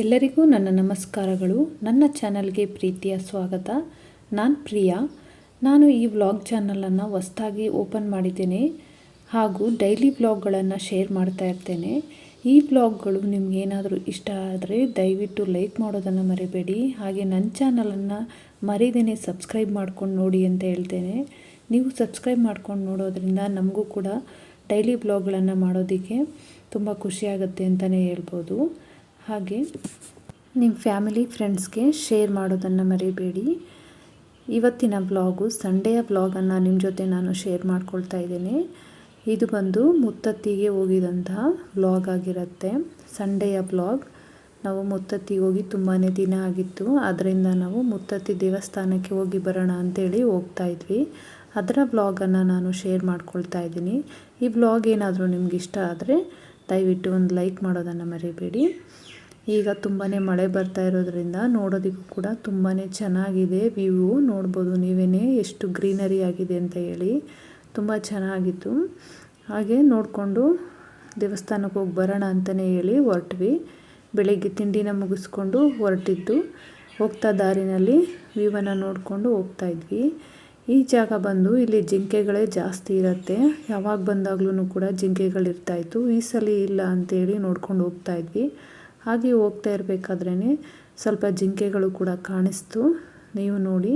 ಎಲ್ಲರಿಗೂ ನನ್ನ ನಮಸ್ಕಾರಗಳು. ನನ್ನ ಚಾನಲ್ಗೆ ಪ್ರೀತಿಯ ಸ್ವಾಗತ. ನಾನು ಪ್ರಿಯಾ. ನಾನು ಈ ವ್ಲಾಗ್ ಚಾನಲನ್ನು ಹೊಸ್ದಾಗಿ ಓಪನ್ ಮಾಡಿದ್ದೇನೆ. ಹಾಗೂ ಡೈಲಿ ವ್ಲಾಗ್ಗಳನ್ನು ಶೇರ್ ಮಾಡ್ತಾ ಇರ್ತೇನೆ. ಈ ವ್ಲಾಗ್ಗಳು ನಿಮಗೇನಾದರೂ ಇಷ್ಟ ಆದರೆ ದಯವಿಟ್ಟು ಲೈಕ್ ಮಾಡೋದನ್ನು ಮರಿಬೇಡಿ. ಹಾಗೆ ನನ್ನ ಚಾನಲನ್ನು ಮರಿದೇನೆ ಸಬ್ಸ್ಕ್ರೈಬ್ ಮಾಡ್ಕೊಂಡು ನೋಡಿ ಅಂತ ಹೇಳ್ತೇನೆ. ನೀವು ಸಬ್ಸ್ಕ್ರೈಬ್ ಮಾಡ್ಕೊಂಡು ನೋಡೋದ್ರಿಂದ ನಮಗೂ ಕೂಡ ಡೈಲಿ ಬ್ಲಾಗ್ಗಳನ್ನು ಮಾಡೋದಕ್ಕೆ ತುಂಬ ಖುಷಿಯಾಗುತ್ತೆ ಅಂತಲೇ ಹೇಳ್ಬೋದು. ಹಾಗೆ ನಿಮ್ಮ ಫ್ಯಾಮಿಲಿ, ಫ್ರೆಂಡ್ಸ್ಗೆ ಶೇರ್ ಮಾಡೋದನ್ನು ಮರಿಬೇಡಿ. ಇವತ್ತಿನ ಬ್ಲಾಗು ಸಂಡೆಯ ಬ್ಲಾಗನ್ನು ನಿಮ್ಮ ಜೊತೆ ನಾನು ಶೇರ್ ಮಾಡ್ಕೊಳ್ತಾ ಇದ್ದೀನಿ. ಇದು ಬಂದು ಮುತ್ತತ್ತಿಗೆ ಹೋಗಿದಂತಹ ಬ್ಲಾಗ್ ಆಗಿರುತ್ತೆ. ಸಂಡೆಯ ಬ್ಲಾಗ್ ನಾವು ಮುತ್ತತ್ತಿಗೆ ಹೋಗಿ ತುಂಬಾ ದಿನ ಆಗಿತ್ತು. ಅದರಿಂದ ನಾವು ಮುತ್ತತ್ತಿ ದೇವಸ್ಥಾನಕ್ಕೆ ಹೋಗಿ ಬರೋಣ ಅಂತೇಳಿ ಹೋಗ್ತಾ ಇದ್ವಿ. ಅದರ ಬ್ಲಾಗನ್ನು ನಾನು ಶೇರ್ ಮಾಡ್ಕೊಳ್ತಾ ಇದ್ದೀನಿ. ಈ ಬ್ಲಾಗ್ ಏನಾದರೂ ನಿಮ್ಗೆ ಇಷ್ಟ ಆದರೆ ದಯವಿಟ್ಟು ಒಂದು ಲೈಕ್ ಮಾಡೋದನ್ನು ಮರಿಬೇಡಿ. ಈಗ ತುಂಬಾ ಮಳೆ ಬರ್ತಾ ಇರೋದ್ರಿಂದ ನೋಡೋದಕ್ಕೂ ಕೂಡ ತುಂಬಾ ಚೆನ್ನಾಗಿದೆ ವ್ಯೂ ನೋಡ್ಬೋದು ನೀವೇ ಎಷ್ಟು ಗ್ರೀನರಿ ಆಗಿದೆ ಅಂತ ಹೇಳಿ. ತುಂಬ ಚೆನ್ನಾಗಿತ್ತು. ಹಾಗೆ ನೋಡಿಕೊಂಡು ದೇವಸ್ಥಾನಕ್ಕೆ ಹೋಗಿ ಬರೋಣ ಅಂತಲೇ ಹೇಳಿ ಹೊರಟ್ವಿ. ಬೆಳಗ್ಗೆ ತಿಂಡಿನ ಮುಗಿಸ್ಕೊಂಡು ಹೊರಟಿದ್ದು. ಹೋಗ್ತಾ ದಾರಿನಲ್ಲಿ ವ್ಯೂವನ್ನು ನೋಡಿಕೊಂಡು ಹೋಗ್ತಾ ಇದ್ವಿ. ಈ ಜಾಗ ಬಂದು ಇಲ್ಲಿ ಜಿಂಕೆಗಳೇ ಜಾಸ್ತಿ ಇರುತ್ತೆ. ಯಾವಾಗ ಬಂದಾಗ್ಲೂ ಕೂಡ ಜಿಂಕೆಗಳಿರ್ತಾಯಿತ್ತು ಈ ಸಲ ಇಲ್ಲ ಅಂತೇಳಿ ನೋಡ್ಕೊಂಡು ಹೋಗ್ತಾ ಇದ್ವಿ. ಹಾಗೆ ಹೋಗ್ತಾ ಇರಬೇಕಾದ್ರೇ ಸ್ವಲ್ಪ ಜಿಂಕೆಗಳು ಕೂಡ ಕಾಣಿಸ್ತು. ನೀವು ನೋಡಿ,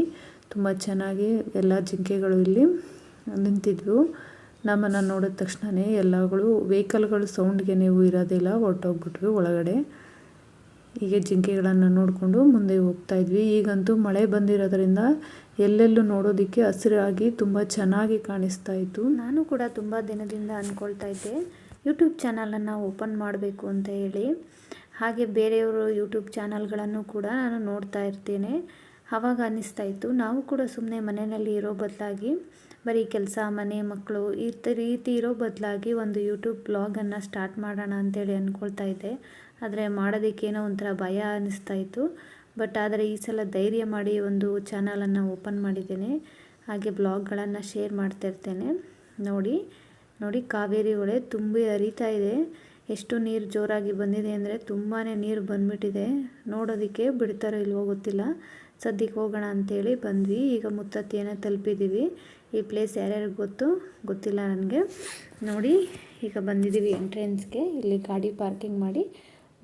ತುಂಬ ಚೆನ್ನಾಗಿ ಎಲ್ಲ ಜಿಂಕೆಗಳು ಇಲ್ಲಿ ನಿಂತಿದ್ವು. ನಮ್ಮನ್ನು ನೋಡಿದ ತಕ್ಷಣವೇ ಎಲ್ಲಗಳು, ವೆಹಿಕಲ್ಗಳು ಸೌಂಡ್ಗೆ ನೀವು ಇರೋದಿಲ್ಲ, ಹೊರಟೋಗ್ಬಿಟ್ವಿ ಒಳಗಡೆ. ಹೀಗೆ ಜಿಂಕೆಗಳನ್ನು ನೋಡಿಕೊಂಡು ಮುಂದೆ ಹೋಗ್ತಾ ಇದ್ವಿ. ಈಗಂತೂ ಮಳೆ ಬಂದಿರೋದ್ರಿಂದ ಎಲ್ಲೆಲ್ಲೂ ನೋಡೋದಕ್ಕೆ ಹಸಿರಾಗಿ ತುಂಬ ಚೆನ್ನಾಗಿ ಕಾಣಿಸ್ತಾ ಇತ್ತು. ನಾನು ಕೂಡ ತುಂಬ ದಿನದಿಂದ ಅಂದ್ಕೊಳ್ತಾ ಇದ್ದೆ. ಯೂಟ್ಯೂಬ್ ಚಾನಲನ್ನು ಓಪನ್ ಮಾಡಬೇಕು ಅಂತ ಹೇಳಿ. ಹಾಗೆ ಬೇರೆಯವರು ಯೂಟ್ಯೂಬ್ ಚಾನಲ್ಗಳನ್ನು ಕೂಡ ನಾನು ನೋಡ್ತಾ ಇರ್ತೇನೆ. ಆವಾಗ ಅನ್ನಿಸ್ತಾ ಇತ್ತು. ನಾವು ಕೂಡ ಸುಮ್ಮನೆ ಮನೆಯಲ್ಲಿ ಇರೋ ಬದಲಾಗಿ, ಬರೀ ಕೆಲಸ, ಮನೆ ಮಕ್ಕಳು ಈ ರೀತಿ ಇರೋ ಬದಲಾಗಿ ಒಂದು ಯೂಟ್ಯೂಬ್ ಬ್ಲಾಗನ್ನು ಸ್ಟಾರ್ಟ್ ಮಾಡೋಣ ಅಂತೇಳಿ ಅಂದ್ಕೊಳ್ತಾ ಇದ್ದೆ. ಆದರೆ ಮಾಡೋದಕ್ಕೇನೋ ಒಂಥರ ಭಯ ಅನ್ನಿಸ್ತಾ ಇತ್ತು. ಬಟ್ ಆದರೆ ಈ ಸಲ ಧೈರ್ಯ ಮಾಡಿ ಒಂದು ಚಾನಲನ್ನು ಓಪನ್ ಮಾಡಿದ್ದೇನೆ. ಹಾಗೆ ಬ್ಲಾಗ್ಗಳನ್ನು ಶೇರ್ ಮಾಡ್ತಾಯಿರ್ತೇನೆ ನೋಡಿ ನೋಡಿ ಕಾವೇರಿ ಹೊಳೆ ತುಂಬಿ ಹರಿತಾ ಇದೆ. ಎಷ್ಟು ನೀರು ಜೋರಾಗಿ ಬಂದಿದೆ ಅಂದರೆ ತುಂಬಾ ನೀರು ಬಂದ್ಬಿಟ್ಟಿದೆ. ನೋಡೋದಕ್ಕೆ ಬಿಡ್ತಾರೋ ಇಲ್ವೋ ಗೊತ್ತಿಲ್ಲ. ಸದ್ಯಕ್ಕೆ ಹೋಗೋಣ ಅಂಥೇಳಿ ಬಂದ್ವಿ. ಈಗ ಮುತ್ತತ್ತಿಯನ್ನು ತಲುಪಿದ್ದೀವಿ ಈ ಪ್ಲೇಸ್ ಯಾರ್ಯಾರಿಗೆ ಗೊತ್ತು? ಗೊತ್ತಿಲ್ಲ ನನಗೆ. ನೋಡಿ, ಈಗ ಬಂದಿದ್ದೀವಿ ಎಂಟ್ರೆನ್ಸ್ಗೆ ಇಲ್ಲಿ ಗಾಡಿ ಪಾರ್ಕಿಂಗ್ ಮಾಡಿ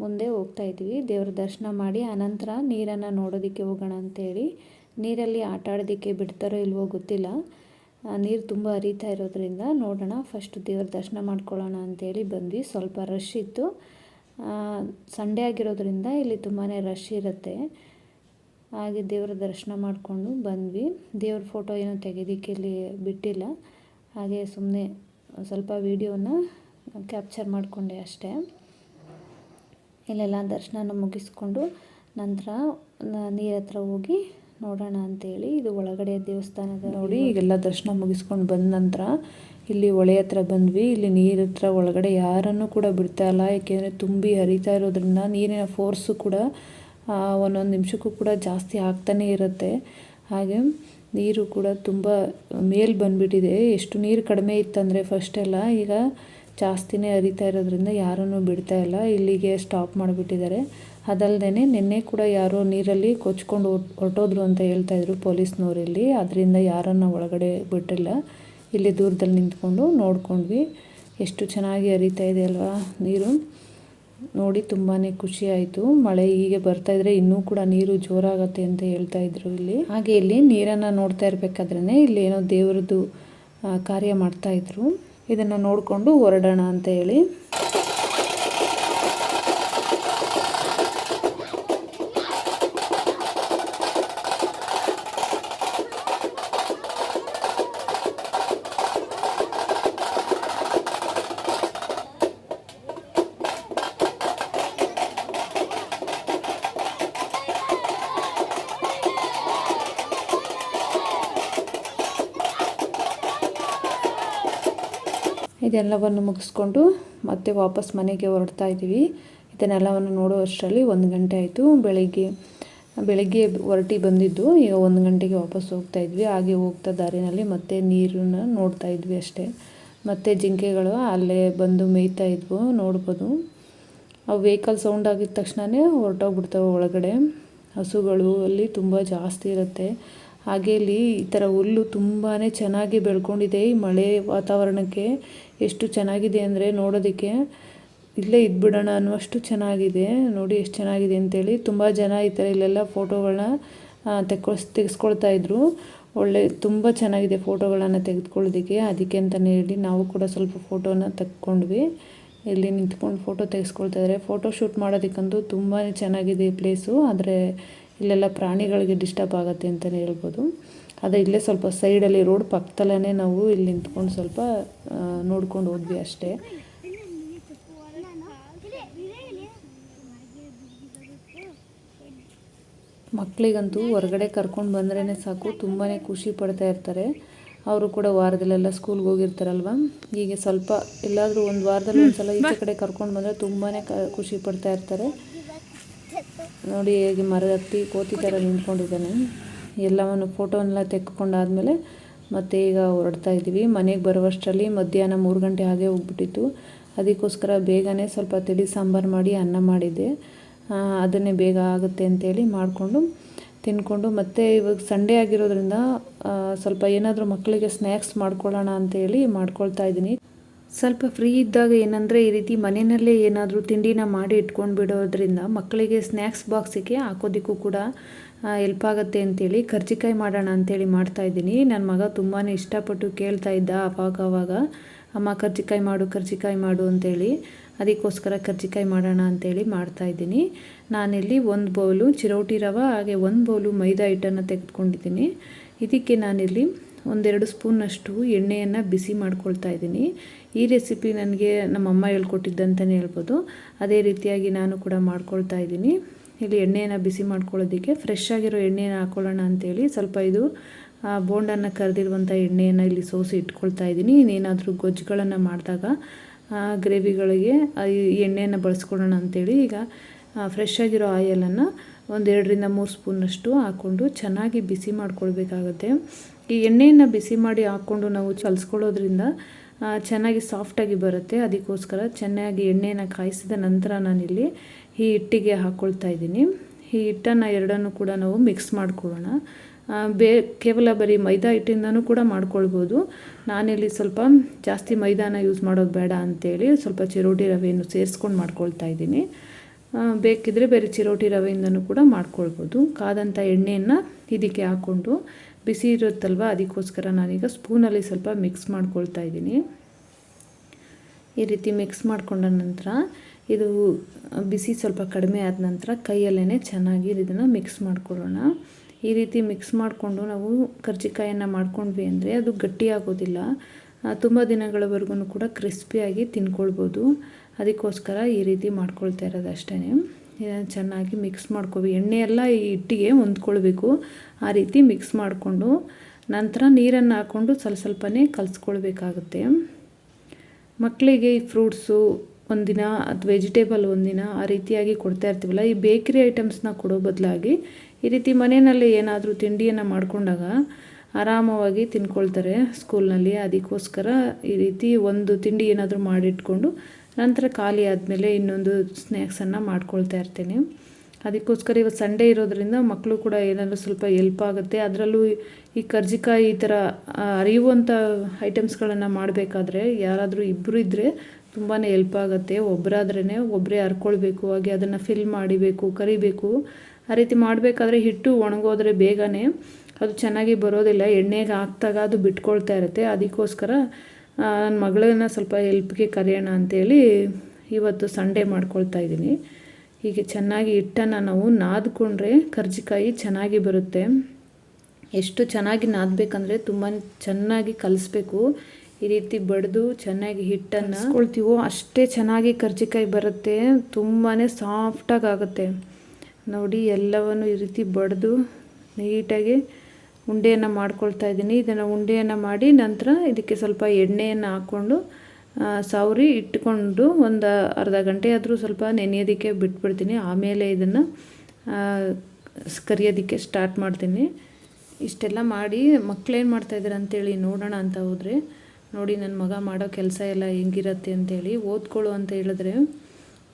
ಮುಂದೆ ಹೋಗ್ತಾ ಇದ್ದೀವಿ. ದೇವ್ರ ದರ್ಶನ ಮಾಡಿ ಅನಂತರ ನೀರನ್ನು ನೋಡೋದಕ್ಕೆ ಹೋಗೋಣ ಅಂಥೇಳಿ ನೀರಲ್ಲಿ ಆಟ ಆಡೋದಕ್ಕೆ ಬಿಡ್ತಾರೋ ಇಲ್ವೋ ಗೊತ್ತಿಲ್ಲ. ನೀರು ತುಂಬ ಹರಿತಾ ಇರೋದ್ರಿಂದ ನೋಡೋಣ ಫಸ್ಟ್ ದೇವ್ರ ದರ್ಶನ ಮಾಡ್ಕೊಳ್ಳೋಣ ಅಂತೇಳಿ ಬಂದ್ವಿ. ಸ್ವಲ್ಪ ರಶ್ ಇತ್ತು. ಸಂಡೇ ಆಗಿರೋದ್ರಿಂದ ಇಲ್ಲಿ ತುಂಬಾ ರಶ್ ಇರುತ್ತೆ. ಹಾಗೆ ದೇವರ ದರ್ಶನ ಮಾಡಿಕೊಂಡು ಬಂದ್ವಿ. ದೇವ್ರ ಫೋಟೋ ಏನೋ ತೆಗೆಯೋದಕ್ಕೆ ಇಲ್ಲಿ ಬಿಟ್ಟಿಲ್ಲ. ಹಾಗೆ ಸುಮ್ಮನೆ ಸ್ವಲ್ಪ ವೀಡಿಯೋನ ಕ್ಯಾಪ್ಚರ್ ಮಾಡಿಕೊಂಡೆ ಅಷ್ಟೇ. ಇಲ್ಲೆಲ್ಲ ದರ್ಶನ ಮುಗಿಸ್ಕೊಂಡು ನಂತರ ನೀರ ಹತ್ರ ಹೋಗಿ ನೋಡೋಣ ಅಂತೇಳಿ ಇದು ಒಳಗಡೆ ದೇವಸ್ಥಾನದ ನೋಡಿ ಈಗೆಲ್ಲ ದರ್ಶನ ಮುಗಿಸ್ಕೊಂಡು ಬಂದ ನಂತರ ಇಲ್ಲಿ ಹೊಳೆ ಹತ್ರ ಬಂದ್ವಿ. ಇಲ್ಲಿ ನೀರ ಹತ್ರ ಒಳಗಡೆ ಯಾರನ್ನು ಕೂಡ ಬಿಡ್ತಾ ಇಲ್ಲ. ಏಕೆಂದರೆ ತುಂಬಿ ಹರಿತಾ ಇರೋದ್ರಿಂದ ನೀರಿನ ಫೋರ್ಸು ಕೂಡ ಒಂದೊಂದು ನಿಮಿಷಕ್ಕೂ ಕೂಡ ಜಾಸ್ತಿ ಆಗ್ತಾನೇ ಇರುತ್ತೆ. ಹಾಗೆ ನೀರು ಕೂಡ ತುಂಬ ಮೇಲೆ ಬಂದುಬಿಟ್ಟಿದೆ. ಎಷ್ಟು ನೀರು ಕಡಿಮೆ ಇತ್ತಂದರೆ ಫಸ್ಟೆಲ್ಲ ಈಗ ಜಾಸ್ತಿನೇ ಹರಿತಾ ಇರೋದ್ರಿಂದ ಯಾರನ್ನು ಬಿಡ್ತಾ ಇಲ್ಲ. ಇಲ್ಲಿಗೆ ಸ್ಟಾಪ್ ಮಾಡಿಬಿಟ್ಟಿದ್ದಾರೆ. ಅದಲ್ಲದೆ ನಿನ್ನೆ ಕೂಡ ಯಾರೋ ನೀರಲ್ಲಿ ಕೊಚ್ಕೊಂಡು ಹೊರಟೋದ್ರು ಅಂತ ಹೇಳ್ತಾ ಹೇಳ್ತಾಯಿದ್ರು ಪೊಲೀಸ್ನವರಿಲ್ಲಿ. ಅದರಿಂದ ಯಾರನ್ನು ಒಳಗಡೆ ಬಿಟ್ಟಿಲ್ಲ. ಇಲ್ಲಿ ದೂರದಲ್ಲಿ ನಿಂತ್ಕೊಂಡು ನೋಡ್ಕೊಂಡ್ವಿ. ಎಷ್ಟು ಚೆನ್ನಾಗಿ ಹರಿತಾ ಇದೆ ಅಲ್ವಾ ನೀರು. ನೋಡಿ ತುಂಬಾ ಖುಷಿ ಆಯಿತು. ಮಳೆ ಹೀಗೆ ಬರ್ತಾ ಇದ್ರೆ ಇನ್ನೂ ಕೂಡ ನೀರು ಜೋರಾಗತ್ತೆ ಅಂತ ಹೇಳ್ತಾ ಇದ್ರು ಇಲ್ಲಿ. ಹಾಗೆ ಇಲ್ಲಿ ನೀರನ್ನು ನೋಡ್ತಾ ಇರ್ಬೇಕಾದ್ರೇ ಇಲ್ಲಿ ಏನೋ ದೇವರದ್ದು ಕಾರ್ಯ ಮಾಡ್ತಾಯಿದ್ರು ಇದನ್ನು ನೋಡಿಕೊಂಡು ಹೊರಡೋಣ ಅಂತ ಹೇಳಿ. ಇದೆಲ್ಲವನ್ನು ಮುಗಿಸ್ಕೊಂಡು ಮತ್ತೆ ವಾಪಸ್ ಮನೆಗೆ ಹೊರಡ್ತಾ ಇದ್ದೀವಿ. ಇದನ್ನೆಲ್ಲವನ್ನು ನೋಡುವಷ್ಟರಲ್ಲಿ ಒಂದು ಗಂಟೆ ಆಯಿತು. ಬೆಳಿಗ್ಗೆ, ಬೆಳಗ್ಗೆ ಹೊರಟಿ ಬಂದಿದ್ದು, ಈಗ ಒಂದು ಗಂಟೆಗೆ ವಾಪಸ್ ಹೋಗ್ತಾ ಇದ್ವಿ. ಹಾಗೆ ಹೋಗ್ತಾ ದಾರಿನಲ್ಲಿ ಮತ್ತೆ ನೀರನ್ನ ನೋಡ್ತಾ ಇದ್ವಿ ಅಷ್ಟೇ. ಮತ್ತು ಜಿಂಕೆಗಳು ಅಲ್ಲೇ ಬಂದು ಮೇಯ್ತಾ ಇದ್ವು, ನೋಡ್ಬೋದು. ಆ ವೆಹಿಕಲ್ ಸೌಂಡ್ ಆಗಿದ ತಕ್ಷಣವೇ ಹೊರಟೋಗ್ಬಿಡ್ತವೆ ಒಳಗಡೆ. ಹಸುಗಳು ಅಲ್ಲಿ ತುಂಬ ಜಾಸ್ತಿ ಇರುತ್ತೆ. ಹಾಗೆ ಇಲ್ಲಿ ಈ ಥರ ಹುಲ್ಲು ತುಂಬಾ ಚೆನ್ನಾಗಿ ಬೆಳ್ಕೊಂಡಿದೆ ಈ ಮಳೆ ವಾತಾವರಣಕ್ಕೆ. ಎಷ್ಟು ಚೆನ್ನಾಗಿದೆ ಅಂದರೆ ನೋಡೋದಕ್ಕೆ ಇಲ್ಲೇ ಇದ್ಬಿಡೋಣ ಅನ್ನುವಷ್ಟು ಚೆನ್ನಾಗಿದೆ. ನೋಡಿ ಎಷ್ಟು ಚೆನ್ನಾಗಿದೆ ಅಂತೇಳಿ ತುಂಬ ಜನ ಈ ಥರ ಇಲ್ಲೆಲ್ಲ ಫೋಟೋಗಳನ್ನ ತೆಕ್ಕೊಳ್ಸ್ ತೆಗೆಸ್ಕೊಳ್ತಾ ಇದ್ರು. ಒಳ್ಳೆ, ತುಂಬ ಚೆನ್ನಾಗಿದೆ ಫೋಟೋಗಳನ್ನು ತೆಗೆದುಕೊಳ್ಳೋದಕ್ಕೆ. ಅದಕ್ಕೆ ಅಂತಲೇ ಹೇಳಿ ನಾವು ಕೂಡ ಸ್ವಲ್ಪ ಫೋಟೋನ ತೆಕ್ಕೊಂಡ್ವಿ. ಇಲ್ಲಿ ನಿಂತ್ಕೊಂಡು ಫೋಟೋ ತೆಗೆಸ್ಕೊಳ್ತಾ ಇದ್ದಾರೆ ಫೋಟೋ ಶೂಟ್ ಮಾಡೋದಕ್ಕಂತೂ ತುಂಬಾ ಚೆನ್ನಾಗಿದೆ ಈ ಪ್ಲೇಸು. ಆದರೆ ಇಲ್ಲೆಲ್ಲ ಪ್ರಾಣಿಗಳಿಗೆ ಡಿಸ್ಟರ್ಬ್ ಆಗುತ್ತೆ ಅಂತಲೇ ಹೇಳ್ಬೋದು. ಅದೇ ಇಲ್ಲೇ ಸ್ವಲ್ಪ ಸೈಡಲ್ಲಿ ರೋಡ್ ಪಕ್ಕದಲ್ಲೇ ನಾವು ಇಲ್ಲಿ ನಿಂತ್ಕೊಂಡು ಸ್ವಲ್ಪ ನೋಡ್ಕೊಂಡು ಹೋದ್ವಿ ಅಷ್ಟೇ. ಮಕ್ಕಳಿಗಂತೂ ಹೊರಗಡೆ ಕರ್ಕೊಂಡು ಬಂದ್ರೇ ಸಾಕು ತುಂಬಾ ಖುಷಿ ಪಡ್ತಾ ಇರ್ತಾರೆ. ಅವರು ಕೂಡ ವಾರದಲ್ಲೆಲ್ಲ ಸ್ಕೂಲ್ಗೆ ಹೋಗಿರ್ತಾರಲ್ವ? ಹೀಗೆ ಸ್ವಲ್ಪ ಎಲ್ಲಾದರೂ ಒಂದು ವಾರದಲ್ಲಿ ಒಂದು ಸಲ ಈಚೆ ಕಡೆ ಕರ್ಕೊಂಡು ಬಂದರೆ ತುಂಬಾ ಖುಷಿ ಪಡ್ತಾ ಇರ್ತಾರೆ. ನೋಡಿ ಹೇಗೆ ಮರ ಹತ್ತಿ, ಕೋತಿ ಥರ ನಿಂತ್ಕೊಂಡಿದ್ದಾನೆ. ಎಲ್ಲವನ್ನು ಫೋಟೋನೆಲ್ಲ ತೆಕ್ಕೊಂಡಾದಮೇಲೆ ಮತ್ತೆ ಈಗ ಹೊರಡ್ತಾ ಇದ್ದೀವಿ. ಮನೆಗೆ ಬರುವಷ್ಟರಲ್ಲಿ ಮಧ್ಯಾಹ್ನ ಮೂರು ಗಂಟೆ ಹಾಗೆ ಹೋಗ್ಬಿಟ್ಟಿತ್ತು. ಅದಕ್ಕೋಸ್ಕರ ಬೇಗನೆ ಸ್ವಲ್ಪ ತಿಳಿ ಸಾಂಬಾರು ಮಾಡಿ ಅನ್ನ ಮಾಡಿದ್ದೆ. ಅದನ್ನೇ ಬೇಗ ಆಗುತ್ತೆ ಅಂತೇಳಿ ಮಾಡಿಕೊಂಡು ತಿನ್ಕೊಂಡು ಮತ್ತೆ ಇವಾಗ ಸಂಡೇ ಆಗಿರೋದ್ರಿಂದ ಸ್ವಲ್ಪ ಏನಾದರೂ ಮಕ್ಕಳಿಗೆ ಸ್ನ್ಯಾಕ್ಸ್ ಮಾಡ್ಕೊಳ್ಳೋಣ ಅಂತೇಳಿ ಮಾಡ್ಕೊಳ್ತಾ ಇದ್ದೀನಿ. ಸ್ವಲ್ಪ ಫ್ರೀ ಇದ್ದಾಗ ಏನಂದರೆ ಈ ರೀತಿ ಮನೆಯಲ್ಲೇ ಏನಾದರೂ ತಿಂಡಿನ ಮಾಡಿ ಇಟ್ಕೊಂಡು ಬಿಡೋದ್ರಿಂದ ಮಕ್ಕಳಿಗೆ ಸ್ನ್ಯಾಕ್ಸ್ ಬಾಕ್ಸಿಗೆ ಹಾಕೋದಕ್ಕೂ ಕೂಡ ಎಲ್ಪ್ ಆಗುತ್ತೆ ಅಂತೇಳಿ ಕರ್ಜಿಕಾಯಿ ಮಾಡೋಣ ಅಂತೇಳಿ ಮಾಡ್ತಾಯಿದ್ದೀನಿ ನನ್ನ ಮಗ ತುಂಬಾ ಇಷ್ಟಪಟ್ಟು ಕೇಳ್ತಾ ಇದ್ದ ಅವಾಗ ಅವಾಗ, ಅಮ್ಮ ಕರ್ಜಿಕಾಯಿ ಮಾಡು ಕರ್ಜಿಕಾಯಿ ಮಾಡು ಅಂತೇಳಿ. ಅದಕ್ಕೋಸ್ಕರ ಕರ್ಜಿಕಾಯಿ ಮಾಡೋಣ ಅಂತೇಳಿ ಮಾಡ್ತಾಯಿದ್ದೀನಿ ನಾನಿಲ್ಲಿ ಒಂದು ಬೌಲು ಚಿರೋಟಿ ರವ, ಹಾಗೆ ಒಂದು ಬೌಲು ಮೈದಾ ಹಿಟ್ಟನ್ನು ತೆಗೆದುಕೊಂಡಿದ್ದೀನಿ. ಇದಕ್ಕೆ ನಾನಿಲ್ಲಿ ಒಂದೆರಡು ಸ್ಪೂನಷ್ಟು ಎಣ್ಣೆಯನ್ನು ಬಿಸಿ ಮಾಡ್ಕೊಳ್ತಾ ಇದ್ದೀನಿ. ಈ ರೆಸಿಪಿ ನನಗೆ ನಮ್ಮಮ್ಮ ಹೇಳ್ಕೊಟ್ಟಿದ್ದಂತಲೇ ಹೇಳ್ಬೋದು. ಅದೇ ರೀತಿಯಾಗಿ ನಾನು ಕೂಡ ಮಾಡ್ಕೊಳ್ತಾ ಇದ್ದೀನಿ. ಇಲ್ಲಿ ಎಣ್ಣೆಯನ್ನು ಬಿಸಿ ಮಾಡ್ಕೊಳ್ಳೋದಕ್ಕೆ ಫ್ರೆಶ್ ಆಗಿರೋ ಎಣ್ಣೆಯನ್ನು ಹಾಕ್ಕೊಳ್ಳೋಣ ಅಂತೇಳಿ ಸ್ವಲ್ಪ ಇದು ಬೋಂಡನ್ನು ಕರೆದಿರುವಂಥ ಎಣ್ಣೆಯನ್ನು ಇಲ್ಲಿ ಸೋಸಿ ಇಟ್ಕೊಳ್ತಾ ಇದ್ದೀನಿ. ಇನ್ನೇನಾದರೂ ಗೊಜ್ಜುಗಳನ್ನು ಮಾಡಿದಾಗ ಗ್ರೇವಿಗಳಿಗೆ ಈ ಎಣ್ಣೆಯನ್ನು ಬಳಸ್ಕೊಳ್ಳೋಣ ಅಂಥೇಳಿ ಈಗ ಫ್ರೆಶ್ ಆಗಿರೋ ಆಯಲನ್ನು ಒಂದೆರಡರಿಂದ ಮೂರು ಸ್ಪೂನಷ್ಟು ಹಾಕ್ಕೊಂಡು ಚೆನ್ನಾಗಿ ಬಿಸಿ ಮಾಡ್ಕೊಳ್ಬೇಕಾಗತ್ತೆ. ಈ ಎಣ್ಣೆಯನ್ನು ಬಿಸಿ ಮಾಡಿ ಹಾಕ್ಕೊಂಡು ನಾವು ಚಲಿಸ್ಕೊಳ್ಳೋದ್ರಿಂದ ಚೆನ್ನಾಗಿ ಸಾಫ್ಟಾಗಿ ಬರುತ್ತೆ. ಅದಕ್ಕೋಸ್ಕರ ಚೆನ್ನಾಗಿ ಎಣ್ಣೆಯನ್ನು ಕಾಯಿಸಿದ ನಂತರ ನಾನಿಲ್ಲಿ ಈ ಹಿಟ್ಟಿಗೆ ಹಾಕ್ಕೊಳ್ತಾ ಇದ್ದೀನಿ. ಈ ಹಿಟ್ಟನ್ನು ಎರಡನ್ನು ಕೂಡ ನಾವು ಮಿಕ್ಸ್ ಮಾಡ್ಕೊಳ್ಳೋಣ. ಬೇ, ಕೇವಲ ಬರೀ ಮೈದಾ ಹಿಟ್ಟಿಂದನೂ ಕೂಡ ಮಾಡ್ಕೊಳ್ಬೋದು. ನಾನಿಲ್ಲಿ ಸ್ವಲ್ಪ ಜಾಸ್ತಿ ಮೈದಾನ ಯೂಸ್ ಮಾಡೋದು ಬೇಡ ಅಂತೇಳಿ ಸ್ವಲ್ಪ ಚಿರೋಟಿ ರವೆಯನ್ನು ಸೇರಿಸ್ಕೊಂಡು ಮಾಡ್ಕೊಳ್ತಾ ಇದ್ದೀನಿ. ಬೇಕಿದ್ದರೆ ಬೇರೆ ಚಿರೋಟಿ ರವೆಯಿಂದನೂ ಕೂಡ ಮಾಡ್ಕೊಳ್ಬೋದು. ಕಾದಂಥ ಎಣ್ಣೆಯನ್ನು ಇದಕ್ಕೆ ಹಾಕ್ಕೊಂಡು ಬಿಸಿ ಇರುತ್ತಲ್ವ? ಅದಕ್ಕೋಸ್ಕರ ನಾನೀಗ ಸ್ಪೂನಲ್ಲಿ ಸ್ವಲ್ಪ ಮಿಕ್ಸ್ ಮಾಡ್ಕೊಳ್ತಾ ಇದ್ದೀನಿ. ಈ ರೀತಿ ಮಿಕ್ಸ್ ಮಾಡಿಕೊಂಡ ನಂತರ ಇದು ಬಿಸಿ ಸ್ವಲ್ಪ ಕಡಿಮೆ ಆದ ನಂತರ ಕೈಯಲ್ಲೇ ಚೆನ್ನಾಗಿ ಇದನ್ನು ಮಿಕ್ಸ್ ಮಾಡ್ಕೊಳ್ಳೋಣ. ಈ ರೀತಿ ಮಿಕ್ಸ್ ಮಾಡಿಕೊಂಡು ನಾವು ಕರ್ಜಿಕಾಯನ್ನು ಮಾಡ್ಕೊಂಡ್ವಿ ಅಂದರೆ ಅದು ಗಟ್ಟಿಯಾಗೋದಿಲ್ಲ. ತುಂಬ ದಿನಗಳವರೆಗೂ ಕೂಡ ಕ್ರಿಸ್ಪಿಯಾಗಿ ತಿನ್ಕೊಳ್ಬೋದು. ಅದಕ್ಕೋಸ್ಕರ ಈ ರೀತಿ ಮಾಡ್ಕೊಳ್ತಾ ಇರೋದು ಅಷ್ಟೇ ಚೆನ್ನಾಗಿ ಮಿಕ್ಸ್ ಮಾಡ್ಕೊವಿ. ಎಣ್ಣೆ ಎಲ್ಲ ಈ ಹಿಟ್ಟಿಗೆ ಹೊಂದ್ಕೊಳ್ಬೇಕು. ಆ ರೀತಿ ಮಿಕ್ಸ್ ಮಾಡಿಕೊಂಡು ನಂತರ ನೀರನ್ನು ಹಾಕ್ಕೊಂಡು ಸ್ವಲ್ಪ ಸ್ವಲ್ಪನೇ ಕಲಿಸ್ಕೊಳ್ಬೇಕಾಗುತ್ತೆ. ಮಕ್ಕಳಿಗೆ ಈ ಫ್ರೂಟ್ಸು ಒಂದಿನ ಅಥವಾ ವೆಜಿಟೇಬಲ್ ಒಂದಿನ ಆ ರೀತಿಯಾಗಿ ಕೊಡ್ತಾ ಇರ್ತೀವಲ್ಲ, ಈ ಬೇಕ್ರಿ ಐಟಮ್ಸ್ನ ಕೊಡೋ ಬದಲಾಗಿ ಈ ರೀತಿ ಮನೆಯಲ್ಲಿ ಏನಾದರೂ ತಿಂಡಿಯನ್ನು ಮಾಡಿಕೊಂಡಾಗ ಆರಾಮವಾಗಿ ತಿನ್ಕೊಳ್ತಾರೆ ಸ್ಕೂಲ್ನಲ್ಲಿ ಅದಕ್ಕೋಸ್ಕರ ಈ ರೀತಿ ಒಂದು ತಿಂಡಿ ಏನಾದರೂ ಮಾಡಿಟ್ಕೊಂಡು ನಂತರ ಖಾಲಿ ಆದಮೇಲೆ ಇನ್ನೊಂದು ಸ್ನ್ಯಾಕ್ಸನ್ನು ಮಾಡ್ಕೊಳ್ತಾ ಇರ್ತೀನಿ. ಅದಕ್ಕೋಸ್ಕರ ಇವತ್ತು ಸಂಡೇ ಇರೋದರಿಂದ ಮಕ್ಕಳು ಕೂಡ ಏನಾದರೂ ಸ್ವಲ್ಪ ಎಲ್ಪ್ ಆಗುತ್ತೆ. ಅದರಲ್ಲೂ ಈ ಕರ್ಜಿಕಾಯಿ ಈ ಥರ ಅರಿಯುವಂಥ ಐಟಮ್ಸ್ಗಳನ್ನು ಮಾಡಬೇಕಾದ್ರೆ ಯಾರಾದರೂ ಇಬ್ಬರು ಇದ್ದರೆ ತುಂಬಾ ಎಲ್ಪ್ ಆಗುತ್ತೆ. ಒಬ್ಬರಾದ್ರೇ ಒಬ್ಬರೇ ಹರ್ಕೊಳ್ಬೇಕು ಹಾಗೆ ಅದನ್ನು ಫಿಲ್ ಮಾಡಿಬೇಕು, ಕರಿಬೇಕು. ಆ ರೀತಿ ಮಾಡಬೇಕಾದ್ರೆ ಹಿಟ್ಟು ಒಣಗೋದ್ರೆ ಬೇಗನೆ ಅದು ಚೆನ್ನಾಗಿ ಬರೋದಿಲ್ಲ. ಎಣ್ಣೆಗೆ ಹಾಕ್ದಾಗ ಅದು ಬಿಟ್ಕೊಳ್ತಾ ಇರುತ್ತೆ. ಅದಕ್ಕೋಸ್ಕರ ನನ್ನ ಮಗಳನ್ನ ಸ್ವಲ್ಪ ಹೆಲ್ಪ್ಗೆ ಕರೆಯೋಣ ಅಂಥೇಳಿ ಇವತ್ತು ಸಂಡೇ ಮಾಡ್ಕೊಳ್ತಾ ಇದ್ದೀನಿ. ಹೀಗೆ ಚೆನ್ನಾಗಿ ಹಿಟ್ಟನ್ನು ನಾವು ನಾದ್ಕೊಂಡ್ರೆ ಕರ್ಜಿಕಾಯಿ ಚೆನ್ನಾಗಿ ಬರುತ್ತೆ. ಎಷ್ಟು ಚೆನ್ನಾಗಿ ನಾದಬೇಕಂದ್ರೆ ತುಂಬ ಚೆನ್ನಾಗಿ ಕಲಿಸ್ಬೇಕು. ಈ ರೀತಿ ಬಡಿದು ಚೆನ್ನಾಗಿ ಹಿಟ್ಟನ್ನು ಕೊಳ್ತೀವೋ ಅಷ್ಟೇ ಚೆನ್ನಾಗಿ ಕರ್ಜಿಕಾಯಿ ಬರುತ್ತೆ. ತುಂಬಾ ಸಾಫ್ಟಾಗಿ ಆಗುತ್ತೆ. ನೋಡಿ ಎಲ್ಲವನ್ನು ಈ ರೀತಿ ಬಡಿದು ನೀಟಾಗಿ ಉಂಡೆಯನ್ನು ಮಾಡ್ಕೊಳ್ತಾ ಇದ್ದೀನಿ. ಇದನ್ನು ಉಂಡೆಯನ್ನು ಮಾಡಿ ನಂತರ ಇದಕ್ಕೆ ಸ್ವಲ್ಪ ಎಣ್ಣೆಯನ್ನು ಹಾಕ್ಕೊಂಡು ಸವರಿ ಇಟ್ಕೊಂಡು ಒಂದು ಅರ್ಧ ಗಂಟೆ ಆದರೂ ಸ್ವಲ್ಪ ನೆನೆಯೋದಕ್ಕೆ ಬಿಟ್ಬಿಡ್ತೀನಿ. ಆಮೇಲೆ ಇದನ್ನು ಕರಿಯೋದಕ್ಕೆ ಸ್ಟಾರ್ಟ್ ಮಾಡ್ತೀನಿ. ಇಷ್ಟೆಲ್ಲ ಮಾಡಿ ಮಕ್ಕಳೇನು ಮಾಡ್ತಾಯಿದ್ದಾರೆ ಅಂತೇಳಿ ನೋಡೋಣ ಅಂತ ಹೋದರೆ, ನೋಡಿ ನನ್ನ ಮಗ ಮಾಡೋ ಕೆಲಸ ಎಲ್ಲ ಹೆಂಗಿರತ್ತೆ ಅಂತೇಳಿ ಓದ್ಕೊಳ್ಳು ಅಂತ ಹೇಳಿದ್ರೆ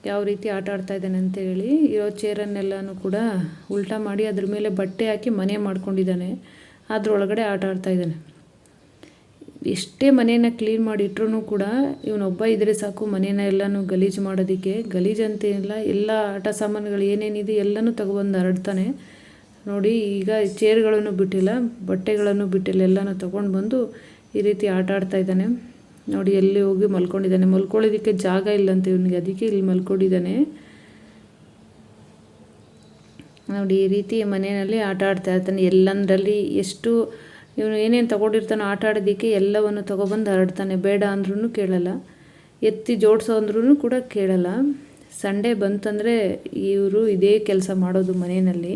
ಯಾವ ರೀತಿ ಆಟ ಆಡ್ತಾ ಇದ್ದಾನೆ ಅಂತೇಳಿ, ಇರೋ ಚೇರನ್ನೆಲ್ಲನೂ ಕೂಡ ಉಲ್ಟಾ ಮಾಡಿ ಅದ್ರ ಮೇಲೆ ಬಟ್ಟೆ ಹಾಕಿ ಮನೆ ಮಾಡ್ಕೊಂಡಿದ್ದಾನೆ. ಅದ್ರೊಳಗಡೆ ಆಟ ಆಡ್ತಾ ಇದ್ದಾನೆ. ಎಷ್ಟೇ ಮನೇನ ಕ್ಲೀನ್ ಮಾಡಿ ಇಟ್ರೂ ಕೂಡ ಇವನೊಬ್ಬ ಇದ್ರೆ ಸಾಕು, ಮನೇನ ಎಲ್ಲನೂ ಗಲೀಜು ಮಾಡೋದಕ್ಕೆ, ಗಲೀಜು ಅಂತೇನಿಲ್ಲ ಎಲ್ಲ ಆಟ ಸಾಮಾನುಗಳು ಏನೇನಿದೆ ಎಲ್ಲನೂ ತಗೊಬಂದು ಹರಡ್ತಾನೆ. ನೋಡಿ, ಈಗ ಚೇರ್ಗಳನ್ನು ಬಿಟ್ಟಿಲ್ಲ, ಬಟ್ಟೆಗಳನ್ನು ಬಿಟ್ಟಿಲ್ಲ, ಎಲ್ಲನೂ ತೊಗೊಂಡು ಬಂದು ಈ ರೀತಿ ಆಟ ಆಡ್ತಾ ಇದ್ದಾನೆ. ನೋಡಿ, ಎಲ್ಲಿ ಹೋಗಿ ಮಲ್ಕೊಂಡಿದ್ದಾನೆ. ಮಲ್ಕೊಳ್ಳೋದಕ್ಕೆ ಜಾಗ ಇಲ್ಲಂತೆ ಇವನಿಗೆ, ಅದಕ್ಕೆ ಇಲ್ಲಿ ಮಲ್ಕೊಂಡಿದ್ದಾನೆ. ನೋಡಿ ಈ ರೀತಿ ಮನೆಯಲ್ಲಿ ಆಟ ಆಡ್ತಾ ಇರ್ತಾನೆ. ಎಲ್ಲಂದರಲ್ಲಿ ಎಷ್ಟು ಇವನು ಏನೇನು ತೊಗೊಂಡಿರ್ತಾನೋ ಆಟ ಆಡೋದಕ್ಕೆ ಎಲ್ಲವನ್ನು ತೊಗೊಬಂದು ಹರಡ್ತಾನೆ. ಬೇಡ ಅಂದ್ರೂ ಕೇಳಲ್ಲ. ಎತ್ತಿ ಜೋಡಿಸೋ ಅಂದ್ರೂ ಕೂಡ ಕೇಳಲ್ಲ. ಸಂಡೇ ಬಂತಂದರೆ ಇವರು ಇದೇ ಕೆಲಸ ಮಾಡೋದು ಮನೆಯಲ್ಲಿ.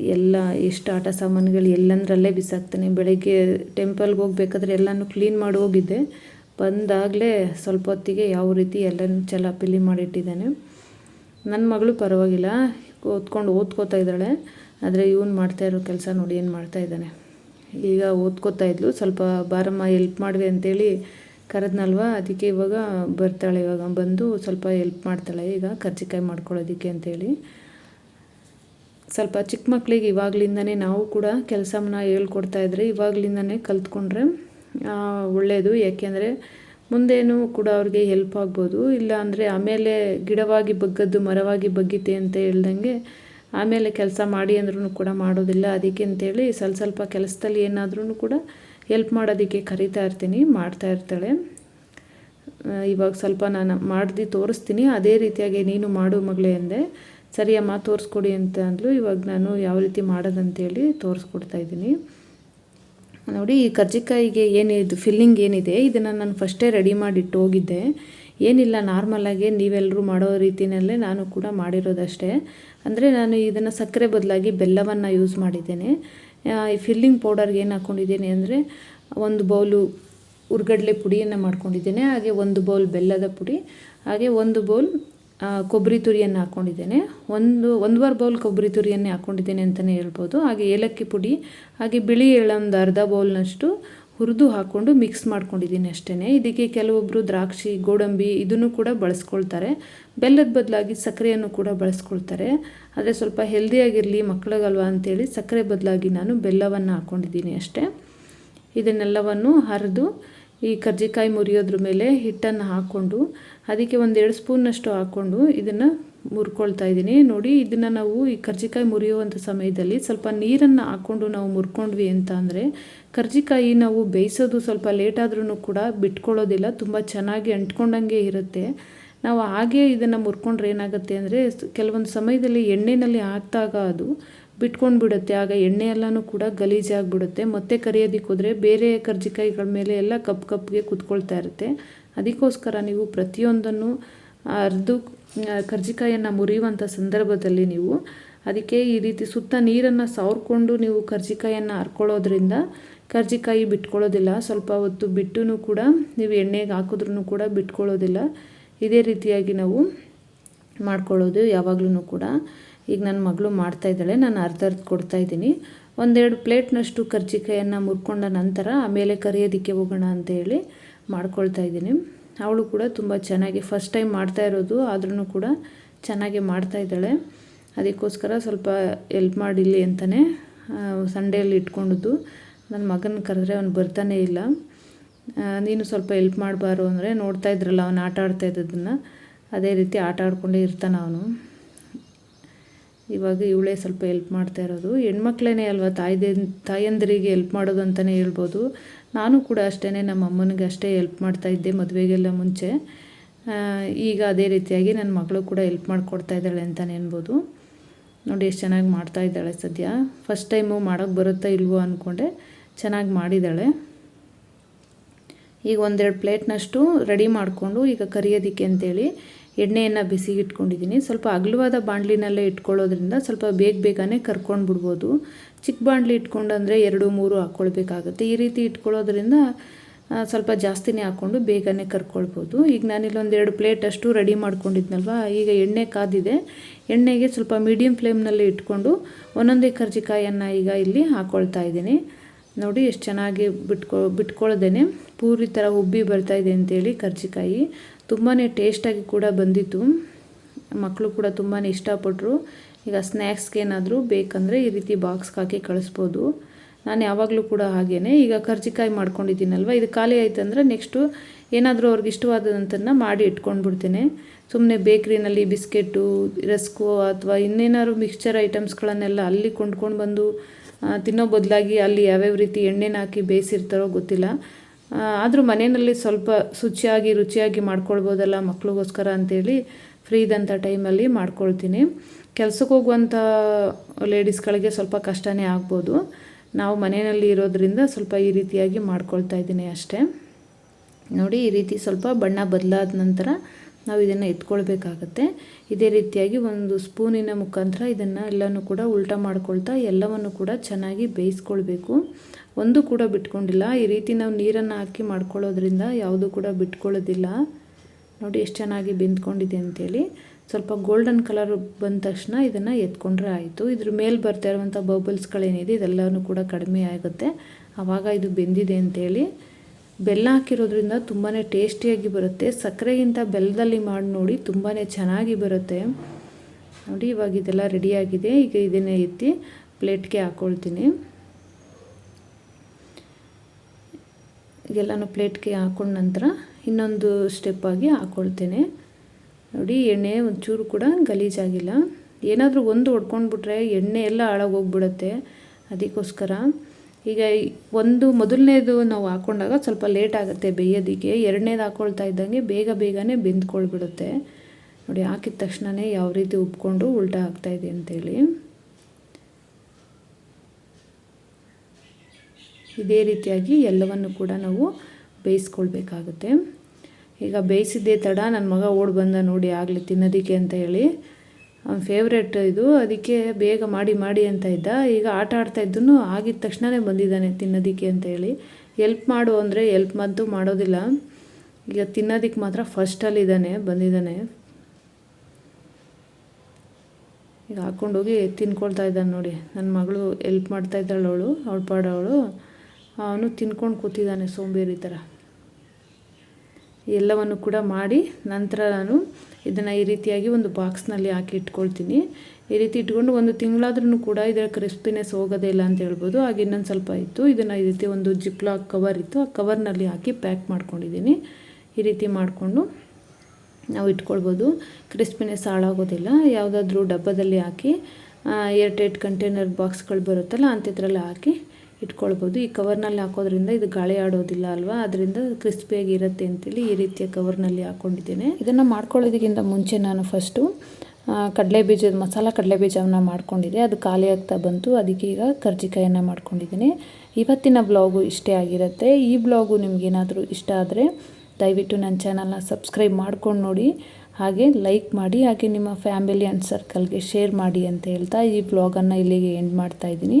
ಎಲ್ಲ ಎಷ್ಟು ಆಟ ಸಾಮಾನುಗಳು ಎಲ್ಲಂದ್ರಲ್ಲೇ ಬಿಸಾಕ್ತಾನೆ. ಬೆಳಗ್ಗೆ ಟೆಂಪಲ್ಗೆ ಹೋಗ್ಬೇಕಾದ್ರೆ ಎಲ್ಲನೂ ಕ್ಲೀನ್ ಮಾಡಿ ಹೋಗಿದ್ದೆ. ಬಂದಾಗಲೇ ಸ್ವಲ್ಪ ಹೊತ್ತಿಗೆ ಯಾವ ರೀತಿ ಎಲ್ಲನೂ ಚಲಾಪಿಲಿ ಮಾಡಿಟ್ಟಿದ್ದಾನೆ. ನನ್ನ ಮಗಳು ಪರವಾಗಿಲ್ಲ. ಓದ್ಕೊಂಡು ಓದ್ಕೋತಾ ಇದ್ದಾಳೆ. ಆದರೆ ಇವನು ಮಾಡ್ತಾ ಇರೋ ಕೆಲಸ ನೋಡಿ ಏನು ಮಾಡ್ತಾ ಇದ್ದಾನೆ. ಈಗ ಓದ್ಕೋತಾ ಇದ್ಲು. ಸ್ವಲ್ಪ ಬಾರಮ್ಮ ಎಲ್ಪ್ ಮಾಡಿದೆ ಅಂತೇಳಿ ಕರೆದ್ನಲ್ವ? ಅದಕ್ಕೆ ಇವಾಗ ಬರ್ತಾಳೆ. ಇವಾಗ ಬಂದು ಸ್ವಲ್ಪ ಎಲ್ಪ್ ಮಾಡ್ತಾಳೆ. ಈಗ ಕರ್ಜಿಕಾಯಿ ಮಾಡ್ಕೊಳ್ಳೋದಕ್ಕೆ ಅಂತೇಳಿ. ಸ್ವಲ್ಪ ಚಿಕ್ಕ ಮಕ್ಕಳಿಗೆ ಇವಾಗಲಿಂದನೇ ನಾವು ಕೂಡ ಕೆಲಸನ ಹೇಳ್ಕೊಡ್ತಾ ಇದ್ರೆ ಇವಾಗಲಿಂದನೇ ಕಲ್ತ್ಕೊಂಡ್ರೆ ಒಳ್ಳೆಯದು ಯಾಕೆಂದರೆ ಮುಂದೇನು ಕೂಡ ಅವ್ರಿಗೆ ಹೆಲ್ಪ್ ಆಗ್ಬೋದು. ಇಲ್ಲ ಅಂದರೆ ಆಮೇಲೆ ಗಿಡವಾಗಿ ಬಗ್ಗದ್ದು, ಮರವಾಗಿ ಬಗ್ಗಿತೆ ಅಂತ ಹೇಳ್ದಂಗೆ ಆಮೇಲೆ ಕೆಲಸ ಮಾಡಿ ಅಂದ್ರೂ ಕೂಡ ಮಾಡೋದಿಲ್ಲ. ಅದಕ್ಕೆ ಅಂತೇಳಿ ಸ್ವಲ್ಪ ಸ್ವಲ್ಪ ಕೆಲಸದಲ್ಲಿ ಏನಾದ್ರೂ ಕೂಡ ಹೆಲ್ಪ್ ಮಾಡೋದಕ್ಕೆ ಕರಿತಾ ಇರ್ತೀನಿ, ಮಾಡ್ತಾ ಇರ್ತಾಳೆ. ಇವಾಗ ಸ್ವಲ್ಪ ನಾನು ಮಾಡ್ದು ತೋರಿಸ್ತೀನಿ. ಅದೇ ರೀತಿಯಾಗಿ ನೀನು ಮಾಡು ಮಗಳೇ ಅಂದೆ. ಸರಿಯಮ್ಮ, ತೋರಿಸ್ಕೊಡಿ ಅಂತ ಅಂದ್ಲು. ಇವಾಗ ನಾನು ಯಾವ ರೀತಿ ಮಾಡೋದಂತೇಳಿ ತೋರಿಸ್ಕೊಡ್ತಾ ಇದ್ದೀನಿ. ನೋಡಿ, ಈ ಕರ್ಜಿಕಾಯಿಗೆ ಏನಿದು ಫಿಲ್ಲಿಂಗ್ ಏನಿದೆ, ಇದನ್ನು ನಾನು ಫಸ್ಟೇ ರೆಡಿ ಮಾಡಿಟ್ಟು ಹೋಗಿದ್ದೆ. ಏನಿಲ್ಲ ನಾರ್ಮಲಾಗಿ ನೀವೆಲ್ಲರೂ ಮಾಡೋ ರೀತಿಯಲ್ಲೇ ನಾನು ಕೂಡ ಮಾಡಿರೋದಷ್ಟೇ. ಅಂದರೆ ನಾನು ಇದನ್ನು ಸಕ್ಕರೆ ಬದಲಾಗಿ ಬೆಲ್ಲವನ್ನು ಯೂಸ್ ಮಾಡಿದ್ದೇನೆ. ಈ ಫಿಲ್ಲಿಂಗ್ ಪೌಡರ್ಗೆ ಏನು ಹಾಕ್ಕೊಂಡಿದ್ದೀನಿ ಅಂದರೆ, ಒಂದು ಬೌಲು ಉರ್ಗಡ್ಲೆ ಪುಡಿಯನ್ನು ಮಾಡ್ಕೊಂಡಿದ್ದೇನೆ. ಹಾಗೆ ಒಂದು ಬೌಲ್ ಬೆಲ್ಲದ ಪುಡಿ, ಹಾಗೆ ಒಂದು ಬೌಲ್ ಕೊಬ್ಬರಿ ತುರಿಯನ್ನು ಹಾಕ್ಕೊಂಡಿದ್ದೇನೆ ಒಂದು, ಒಂದುವರೆ ಬೌಲ್ ಕೊಬ್ಬರಿ ತುರಿಯನ್ನೇ ಹಾಕ್ಕೊಂಡಿದ್ದೇನೆ ಅಂತಲೇ ಹೇಳ್ಬೋದು. ಹಾಗೆ ಏಲಕ್ಕಿ ಪುಡಿ, ಹಾಗೆ ಬಿಳಿ ಎಳ್ಳೊಂದು ಅರ್ಧ ಬೌಲ್ನಷ್ಟು ಹುರಿದು ಹಾಕ್ಕೊಂಡು ಮಿಕ್ಸ್ ಮಾಡ್ಕೊಂಡಿದ್ದೀನಿ ಅಷ್ಟೇ ಇದಕ್ಕೆ ಕೆಲವೊಬ್ಬರು ದ್ರಾಕ್ಷಿ, ಗೋಡಂಬಿ ಇದನ್ನು ಕೂಡ ಬಳಸ್ಕೊಳ್ತಾರೆ. ಬೆಲ್ಲದ ಬದಲಾಗಿ ಸಕ್ಕರೆಯನ್ನು ಕೂಡ ಬಳಸ್ಕೊಳ್ತಾರೆ. ಆದರೆ ಸ್ವಲ್ಪ ಹೆಲ್ದಿಯಾಗಿರಲಿ ಮಕ್ಕಳಿಗಲ್ವ ಅಂತೇಳಿ ಸಕ್ಕರೆ ಬದಲಾಗಿ ನಾನು ಬೆಲ್ಲವನ್ನು ಹಾಕ್ಕೊಂಡಿದ್ದೀನಿ ಅಷ್ಟೇ. ಇದನ್ನೆಲ್ಲವನ್ನು ಹರಿದು ಈ ಕರ್ಜಿಕಾಯಿ ಮುರಿಯೋದ್ರ ಮೇಲೆ ಹಿಟ್ಟನ್ನು ಹಾಕ್ಕೊಂಡು, ಅದಕ್ಕೆ ಒಂದೆರಡು ಸ್ಪೂನಷ್ಟು ಹಾಕ್ಕೊಂಡು ಇದನ್ನು ಮುರ್ಕೊಳ್ತಾ ಇದ್ದೀನಿ. ನೋಡಿ, ಇದನ್ನು ನಾವು ಈ ಕರ್ಜಿಕಾಯಿ ಮುರಿಯುವಂಥ ಸಮಯದಲ್ಲಿ ಸ್ವಲ್ಪ ನೀರನ್ನು ಹಾಕ್ಕೊಂಡು ನಾವು ಮುರ್ಕೊಂಡ್ವಿ ಅಂತ ಅಂದರೆ, ಕರ್ಜಿಕಾಯಿ ನಾವು ಬೇಯಿಸೋದು ಸ್ವಲ್ಪ ಲೇಟ್ ಆದ್ರೂ ಕೂಡ ಬಿಟ್ಕೊಳ್ಳೋದಿಲ್ಲ, ತುಂಬ ಚೆನ್ನಾಗಿ ಅಂಟ್ಕೊಂಡಂಗೆ ಇರುತ್ತೆ. ನಾವು ಹಾಗೆ ಇದನ್ನು ಮುರ್ಕೊಂಡ್ರೆ ಏನಾಗುತ್ತೆ ಅಂದರೆ, ಕೆಲವೊಂದು ಸಮಯದಲ್ಲಿ ಎಣ್ಣೆಯಲ್ಲಿ ಹಾಕಿದಾಗ ಅದು ಬಿಟ್ಕೊಂಡು ಬಿಡುತ್ತೆ ಆಗ ಎಣ್ಣೆ ಎಲ್ಲನೂ ಕೂಡ ಗಲೀಜಾಗಿಬಿಡುತ್ತೆ. ಮತ್ತೆ ಕರಿಯೋದಕ್ಕೆ ಹೋದರೆ ಬೇರೆ ಕರ್ಜಿಕಾಯಿಗಳ ಮೇಲೆ ಎಲ್ಲ ಕಪ್ ಕಪ್ಗೆ ಕುತ್ಕೊಳ್ತಾ ಇರುತ್ತೆ. ಅದಕ್ಕೋಸ್ಕರ ನೀವು ಪ್ರತಿಯೊಂದನ್ನು ಅರ್ದು ಕರ್ಜಿಕಾಯಿಯನ್ನು ಮುರಿಯುವಂಥ ಸಂದರ್ಭದಲ್ಲಿ ನೀವು ಅದಕ್ಕೆ ಈ ರೀತಿ ಸುತ್ತ ನೀರನ್ನು ಸವರ್ಕೊಂಡು ನೀವು ಕರ್ಜಿಕಾಯಿಯನ್ನು ಹರ್ಕೊಳ್ಳೋದ್ರಿಂದ ಕರ್ಜಿಕಾಯಿ ಬಿಟ್ಕೊಳ್ಳೋದಿಲ್ಲ. ಸ್ವಲ್ಪ ಹೊತ್ತು ಬಿಟ್ಟು ಕೂಡ ನೀವು ಎಣ್ಣೆಗೆ ಹಾಕಿದ್ರೂ ಕೂಡ ಬಿಟ್ಕೊಳ್ಳೋದಿಲ್ಲ. ಇದೇ ರೀತಿಯಾಗಿ ನಾವು ಮಾಡ್ಕೊಳ್ಳೋದು ಯಾವಾಗಲೂ ಕೂಡ. ಈಗ ನನ್ನ ಮಗಳು ಮಾಡ್ತಾಯಿದ್ದಾಳೆ ನಾನು ಅರ್ಧ ಅರ್ಧ ಕೊಡ್ತಾಯಿದ್ದೀನಿ ಒಂದೆರಡು ಪ್ಲೇಟ್ನಷ್ಟು ಕರ್ಜಿಕಾಯನ್ನು ಮುರ್ಕೊಂಡ ನಂತರ ಆಮೇಲೆ ಕರಿಯೋದಕ್ಕೆ ಹೋಗೋಣ ಅಂತ ಹೇಳಿ ಮಾಡ್ಕೊಳ್ತಾ ಇದ್ದೀನಿ. ಅವಳು ಕೂಡ ತುಂಬ ಚೆನ್ನಾಗಿ ಫಸ್ಟ್ ಟೈಮ್ ಮಾಡ್ತಾ ಇರೋದು ಆದ್ರೂ ಕೂಡ ಚೆನ್ನಾಗಿ ಮಾಡ್ತಾ ಇದ್ದಾಳೆ. ಅದಕ್ಕೋಸ್ಕರ ಸ್ವಲ್ಪ ಎಲ್ಪ್ ಮಾಡಿಲ್ಲಿ ಅಂತಲೇ ಸಂಡೇಲಿ ಇಟ್ಕೊಂಡಿದ್ದು. ನನ್ನ ಮಗನ ಕರೆದ್ರೆ ಅವ್ನು ಬರ್ತಾನೇ ಇಲ್ಲ. ನೀನು ಸ್ವಲ್ಪ ಎಲ್ಪ್ ಮಾಡಬಾರು ಅಂದರೆ ನೋಡ್ತಾ ಇದ್ರಲ್ಲ, ಅವನು ಆಟ ಆಡ್ತಾ ಇದ್ದದನ್ನು. ಅದೇ ರೀತಿ ಆಟ ಆಡ್ಕೊಂಡೇ ಇರ್ತಾನೆ ಅವನು. ಇವಾಗ ಇವಳೇ ಸ್ವಲ್ಪ ಎಲ್ಪ್ ಮಾಡ್ತಾ ಇರೋದು. ಹೆಣ್ಮಕ್ಳೇ ಅಲ್ವಾ ತಾಯ್ದೆ, ತಾಯಂದಿರಿಗೆ ಎಲ್ಪ್ ಮಾಡೋದು ಅಂತಲೇ ಹೇಳ್ಬೋದು. ನಾನು ಕೂಡ ಅಷ್ಟೇ ನಮ್ಮ ಅಮ್ಮನಿಗೆ ಅಷ್ಟೇ ಎಲ್ಪ್ ಮಾಡ್ತಾ ಇದ್ದೆ ಮದುವೆಗೆಲ್ಲ ಮುಂಚೆ. ಈಗ ಅದೇ ರೀತಿಯಾಗಿ ನನ್ನ ಮಗಳು ಕೂಡ ಎಲ್ಪ್ ಮಾಡಿಕೊಡ್ತಾ ಇದ್ದಾಳೆ ಅಂತಲೇ ಅನ್ಬೋದು ನೋಡಿ ಎಷ್ಟು ಚೆನ್ನಾಗಿ ಮಾಡ್ತಾ ಇದ್ದಾಳೆ ಸದ್ಯ. ಫಸ್ಟ್ ಟೈಮು ಮಾಡೋಕ್ಕೆ ಬರುತ್ತಾ ಇಲ್ವೋ ಅಂದ್ಕೊಂಡೆ ಚೆನ್ನಾಗಿ ಮಾಡಿದ್ದಾಳೆ. ಈಗ ಒಂದೆರಡು ಪ್ಲೇಟ್ನಷ್ಟು ರೆಡಿ ಮಾಡಿಕೊಂಡು ಈಗ ಕರಿಯೋದಕ್ಕೆ ಅಂತೇಳಿ ಎಣ್ಣೆಯನ್ನು ಬಿಸಿಗೆ ಇಟ್ಕೊಂಡಿದ್ದೀನಿ ಸ್ವಲ್ಪ ಅಗಲವಾದ ಬಾಣಲಿನಲ್ಲೇ ಇಟ್ಕೊಳ್ಳೋದ್ರಿಂದ ಸ್ವಲ್ಪ ಬೇಗ ಬೇಗನೆ ಕರ್ಕೊಂಡು ಬಿಡ್ಬೋದು ಚಿಕ್ಕ ಬಾಂಡ್ಲಿ ಇಟ್ಕೊಂಡಂದರೆ ಎರಡು, ಮೂರು ಹಾಕ್ಕೊಳ್ಬೇಕಾಗುತ್ತೆ. ಈ ರೀತಿ ಇಟ್ಕೊಳ್ಳೋದ್ರಿಂದ ಸ್ವಲ್ಪ ಜಾಸ್ತಿನೇ ಹಾಕ್ಕೊಂಡು ಬೇಗನೆ ಕರ್ಕೊಳ್ಬೋದು. ಈಗ ನಾನಿಲ್ಲೊಂದು ಎರಡು ಪ್ಲೇಟ್ ಅಷ್ಟು ರೆಡಿ ಮಾಡ್ಕೊಂಡಿದ್ನಲ್ವ, ಈಗ ಎಣ್ಣೆ ಕಾದಿದೆ. ಎಣ್ಣೆಗೆ ಸ್ವಲ್ಪ ಮೀಡಿಯಮ್ ಫ್ಲೇಮ್ನಲ್ಲಿ ಇಟ್ಕೊಂಡು ಒಂದೊಂದೇ ಕರ್ಜಿಕಾಯನ್ನು ಈಗ ಇಲ್ಲಿ ಹಾಕ್ಕೊಳ್ತಾ ಇದ್ದೀನಿ. ನೋಡಿ, ಎಷ್ಟು ಚೆನ್ನಾಗಿ ಬಿಟ್ಕೊ, ಬಿಟ್ಕೊಳ್ದೇನೆ. ಪೂರಿ ಥರ ಉಬ್ಬಿ ಬರ್ತಾಯಿದೆ ಅಂತೇಳಿ ಕರ್ಜಿಕಾಯಿ. ತುಂಬಾ ಟೇಸ್ಟಾಗಿ ಕೂಡ ಬಂದಿತ್ತು. ಮಕ್ಕಳು ಕೂಡ ತುಂಬಾ ಇಷ್ಟಪಟ್ಟರು ಈಗ ಸ್ನ್ಯಾಕ್ಸ್ಗೆ ಏನಾದರೂ ಬೇಕಂದರೆ ಈ ರೀತಿ ಬಾಕ್ಸ್ಗೆ ಹಾಕಿ ಕಳಿಸ್ಬೋದು. ನಾನು ಯಾವಾಗಲೂ ಕೂಡ ಹಾಗೇ ಈಗ ಕರ್ಜಿಕಾಯಿ ಮಾಡ್ಕೊಂಡಿದ್ದೀನಲ್ವ? ಇದು ಖಾಲಿ ಆಯ್ತಂದ್ರೆ ನೆಕ್ಸ್ಟು ಏನಾದರೂ ಅವ್ರಿಗೆ ಇಷ್ಟವಾದಂಥದ್ದನ್ನ ಮಾಡಿ ಇಟ್ಕೊಂಡ್ಬಿಡ್ತೇನೆ. ಸುಮ್ಮನೆ ಬೇಕ್ರಿನಲ್ಲಿ ಬಿಸ್ಕೆಟು, ರಸ್ಕು ಅಥವಾ ಇನ್ನೇನಾದ್ರು ಮಿಕ್ಸ್ಚರ್ ಐಟಮ್ಸ್ಗಳನ್ನೆಲ್ಲ ಅಲ್ಲಿ ಕೊಂಡ್ಕೊಂಡು ಬಂದು ತಿನ್ನೋ ಬದಲಾಗಿ ಅಲ್ಲಿ ಯಾವ್ಯಾವ ರೀತಿ ಎಣ್ಣೆನ ಹಾಕಿ ಬೇಯಿಸಿರ್ತಾರೋ ಗೊತ್ತಿಲ್ಲ. ಆದರೂ ಮನೆಯಲ್ಲಿ ಸ್ವಲ್ಪ ಶುಚಿಯಾಗಿ, ರುಚಿಯಾಗಿ ಮಾಡ್ಕೊಳ್ಬೋದಲ್ಲ ಮಕ್ಳಿಗೋಸ್ಕರ ಅಂತೇಳಿ ಫ್ರೀ ಇದ್ದಂಥ ಟೈಮಲ್ಲಿ ಮಾಡ್ಕೊಳ್ತೀನಿ. ಕೆಲಸಕ್ಕೆ ಹೋಗುವಂಥ ಲೇಡೀಸ್ಗಳಿಗೆ ಸ್ವಲ್ಪ ಕಷ್ಟನೇ ಆಗ್ಬೋದು. ನಾವು ಮನೆಯಲ್ಲಿ ಇರೋದ್ರಿಂದ ಸ್ವಲ್ಪ ಈ ರೀತಿಯಾಗಿ ಮಾಡ್ಕೊಳ್ತಾ ಇದ್ದೀನಿ ಅಷ್ಟೇ. ನೋಡಿ, ಈ ರೀತಿ ಸ್ವಲ್ಪ ಬಣ್ಣ ಬದಲಾದ ನಂತರ ನಾವು ಇದನ್ನು ಎತ್ಕೊಳ್ಬೇಕಾಗತ್ತೆ. ಇದೇ ರೀತಿಯಾಗಿ ಒಂದು ಸ್ಪೂನಿನ ಮುಖಾಂತರ ಇದನ್ನು ಎಲ್ಲನೂ ಕೂಡ ಉಲ್ಟಾ ಮಾಡ್ಕೊಳ್ತಾ ಎಲ್ಲವನ್ನು ಕೂಡ ಚೆನ್ನಾಗಿ ಬೇಯಿಸ್ಕೊಳ್ಬೇಕು. ಒಂದು ಕೂಡ ಬಿಟ್ಕೊಂಡಿಲ್ಲ. ಈ ರೀತಿ ನಾವು ನೀರನ್ನು ಹಾಕಿ ಮಾಡ್ಕೊಳ್ಳೋದ್ರಿಂದ ಯಾವುದು ಕೂಡ ಬಿಟ್ಕೊಳ್ಳೋದಿಲ್ಲ. ನೋಡಿ ಎಷ್ಟು ಚೆನ್ನಾಗಿ ಬೆಂದ್ಕೊಂಡಿದೆ ಅಂತೇಳಿ. ಸ್ವಲ್ಪ ಗೋಲ್ಡನ್ ಕಲರ್ ಬಂದ ತಕ್ಷಣ ಇದನ್ನು ಎತ್ಕೊಂಡ್ರೆ ಆಯಿತು. ಇದ್ರ ಮೇಲೆ ಬರ್ತಾ ಇರುವಂಥ ಬಬಲ್ಸ್ಗಳೇನಿದೆ ಇದೆಲ್ಲವೂ ಕೂಡ ಕಡಿಮೆ ಆಗುತ್ತೆ. ಆವಾಗ ಇದು ಬೆಂದಿದೆ ಅಂತೇಳಿ. ಬೆಲ್ಲ ಹಾಕಿರೋದ್ರಿಂದ ತುಂಬಾ ಟೇಸ್ಟಿಯಾಗಿ ಬರುತ್ತೆ. ಸಕ್ಕರೆಗಿಂತ ಬೆಲ್ಲದಲ್ಲಿ ಮಾಡಿ ನೋಡಿ ತುಂಬಾ ಚೆನ್ನಾಗಿ ಬರುತ್ತೆ. ನೋಡಿ ಇವಾಗ ಇದೆಲ್ಲ ರೆಡಿಯಾಗಿದೆ ಈಗ ಇದನ್ನೇ ಎತ್ತಿ ಪ್ಲೇಟ್ಗೆ ಹಾಕ್ಕೊಳ್ತೀನಿ ಇದೆಲ್ಲನೂ ಪ್ಲೇಟ್ಗೆ ಹಾಕೊಂಡ ನಂತರ ಇನ್ನೊಂದು ಸ್ಟೆಪ್ಪಾಗಿ ಹಾಕ್ಕೊಳ್ತೇನೆ ನೋಡಿ, ಎಣ್ಣೆ ಒಂಚೂರು ಕೂಡ ಗಲೀಜಾಗಿಲ್ಲ. ಏನಾದರೂ ಒಂದು ಹೊಡ್ಕೊಂಡ್ಬಿಟ್ರೆ ಎಣ್ಣೆ ಎಲ್ಲ ಹಾಳಾಗೋಗ್ಬಿಡುತ್ತೆ ಅದಕ್ಕೋಸ್ಕರ ಈಗ ಒಂದು ಮೊದಲನೇದು ನಾವು ಹಾಕ್ಕೊಂಡಾಗ ಸ್ವಲ್ಪ ಲೇಟ್ ಆಗುತ್ತೆ ಬೇಯೋದಕ್ಕೆ. ಎರಡನೇದು ಹಾಕ್ಕೊಳ್ತಾ ಇದ್ದಂಗೆ ಬೇಗ ಬೇಗನೆ ಬೆಂದ್ಕೊಳ್ಬಿಡುತ್ತೆ. ನೋಡಿ, ಹಾಕಿದ ತಕ್ಷಣವೇ ಯಾವ ರೀತಿ ಉಬ್ಕೊಂಡು ಉಲ್ಟಾ ಆಗ್ತಾಯಿದೆ ಅಂತೇಳಿ. ಇದೇ ರೀತಿಯಾಗಿ ಎಲ್ಲವನ್ನು ಕೂಡ ನಾವು ಬೇಯಿಸ್ಕೊಳ್ಬೇಕಾಗುತ್ತೆ. ಈಗ ಬೇಯಿಸಿದ್ದೇ ತಡ ನನ್ನ ಮಗ ಓಡಿ ಬಂದ ನೋಡಿ ಆಗಲಿ, ತಿನ್ನೋದಕ್ಕೆ ಅಂತ ಹೇಳಿ. ಅವ್ನ ಫೇವ್ರೆಟ್ ಇದು. ಅದಕ್ಕೆ ಬೇಗ ಮಾಡಿ ಮಾಡಿ ಅಂತ ಇದ್ದ. ಈಗ ಆಟ ಆಡ್ತಾ ಇದ್ದನು, ಆಗಿದ ತಕ್ಷಣವೇ ಬಂದಿದ್ದಾನೆ ತಿನ್ನೋದಕ್ಕೆ ಅಂತ ಹೇಳಿ. ಎಲ್ಪ್ ಮಾಡು ಅಂದರೆ ಎಲ್ಪ್ ಮದ್ದು ಮಾಡೋದಿಲ್ಲ. ಈಗ ತಿನ್ನೋದಕ್ಕೆ ಮಾತ್ರ ಫಸ್ಟಲ್ಲಿದ್ದಾನೆ ಬಂದಿದ್ದಾನೆ. ಈಗ ಹಾಕ್ಕೊಂಡೋಗಿ ತಿನ್ಕೊಳ್ತಾ ಇದ್ದಾನೆ ನೋಡಿ. ನನ್ನ ಮಗಳು ಎಲ್ಪ್ ಮಾಡ್ತಾ ಇದ್ದಾಳು ಅವಳು ಅವಳು ಪಾಡವಳು ಅವನು ತಿನ್ಕೊಂಡು ಕೂತಿದ್ದಾನೆ ಸೋಂಬೇರಿ ಥರ. ಎಲ್ಲವನ್ನು ಕೂಡ ಮಾಡಿ ನಂತರ ನಾನು ಇದನ್ನು ಈ ರೀತಿಯಾಗಿ ಒಂದು ಬಾಕ್ಸ್ನಲ್ಲಿ ಹಾಕಿ ಇಟ್ಕೊಳ್ತೀನಿ. ಈ ರೀತಿ ಇಟ್ಕೊಂಡು ಒಂದು ತಿಂಗಳಾದ್ರೂ ಕೂಡ ಇದರ ಕ್ರಿಸ್ಪಿನೆಸ್ ಹೋಗೋದೇ ಇಲ್ಲ ಅಂತ ಹೇಳ್ಬೋದು. ಹಾಗೆ ಇನ್ನೊಂದು ಸ್ವಲ್ಪ ಇತ್ತು. ಇದನ್ನು ಈ ರೀತಿ ಒಂದು ಜಿಪ್ಲಾಕ್ ಕವರ್ ಇತ್ತು. ಆ ಕವರ್ನಲ್ಲಿ ಹಾಕಿ ಪ್ಯಾಕ್ ಮಾಡ್ಕೊಂಡಿದ್ದೀನಿ. ಈ ರೀತಿ ಮಾಡಿಕೊಂಡು ನಾವು ಇಟ್ಕೊಳ್ಬೋದು. ಕ್ರಿಸ್ಪಿನೆಸ್ ಹಾಳಾಗೋದಿಲ್ಲ. ಯಾವುದಾದ್ರೂ ಡಬ್ಬದಲ್ಲಿ ಹಾಕಿ ಏರ್ಟೈಟ್ ಕಂಟೈನರ್ ಬಾಕ್ಸ್ಗಳು ಬರುತ್ತಲ್ಲ ಅಂಥದ್ರಲ್ಲಿ ಹಾಕಿ ಇಟ್ಕೊಳ್ಬೋದು. ಈ ಕವರ್ನಲ್ಲಿ ಹಾಕೋದ್ರಿಂದ ಇದು ಗಾಳಿ ಆಡೋದಿಲ್ಲ ಅಲ್ವಾ? ಅದರಿಂದ ಕ್ರಿಸ್ಪಿಯಾಗಿ ಇರುತ್ತೆ ಅಂತೇಳಿ ಈ ರೀತಿಯ ಕವರ್ನಲ್ಲಿ ಹಾಕ್ಕೊಂಡಿದ್ದೇನೆ ಇದನ್ನು ಮಾಡ್ಕೊಳ್ಳೋದಕ್ಕಿಂತ ಮುಂಚೆ ನಾನು ಫಸ್ಟು ಕಡಲೆ ಬೀಜದ ಮಸಾಲ ಕಡಲೆ ಬೀಜವನ್ನು ಮಾಡ್ಕೊಂಡಿದ್ದೆ. ಅದು ಖಾಲಿ ಆಗ್ತಾ ಬಂತು. ಅದಕ್ಕೆ ಈಗ ಕರ್ಜಿಕಾಯನ್ನು ಮಾಡ್ಕೊಂಡಿದ್ದೀನಿ. ಇವತ್ತಿನ ಬ್ಲಾಗು ಇಷ್ಟೇ ಆಗಿರುತ್ತೆ. ಈ ಬ್ಲಾಗು ನಿಮಗೇನಾದರೂ ಇಷ್ಟ ಆದರೆ ದಯವಿಟ್ಟು ನನ್ನ ಚಾನಲ್ನ ಸಬ್ಸ್ಕ್ರೈಬ್ ಮಾಡ್ಕೊಂಡು ನೋಡಿ. ಹಾಗೆ ಲೈಕ್ ಮಾಡಿ, ಹಾಗೆ ನಿಮ್ಮ ಫ್ಯಾಮಿಲಿ ಆ್ಯಂಡ್ ಸರ್ಕಲ್ಗೆ ಶೇರ್ ಮಾಡಿ ಅಂತ ಹೇಳ್ತಾ ಈ ಬ್ಲಾಗನ್ನು ಇಲ್ಲಿಗೆ ಎಂಡ್ ಮಾಡ್ತಾ ಇದ್ದೀನಿ.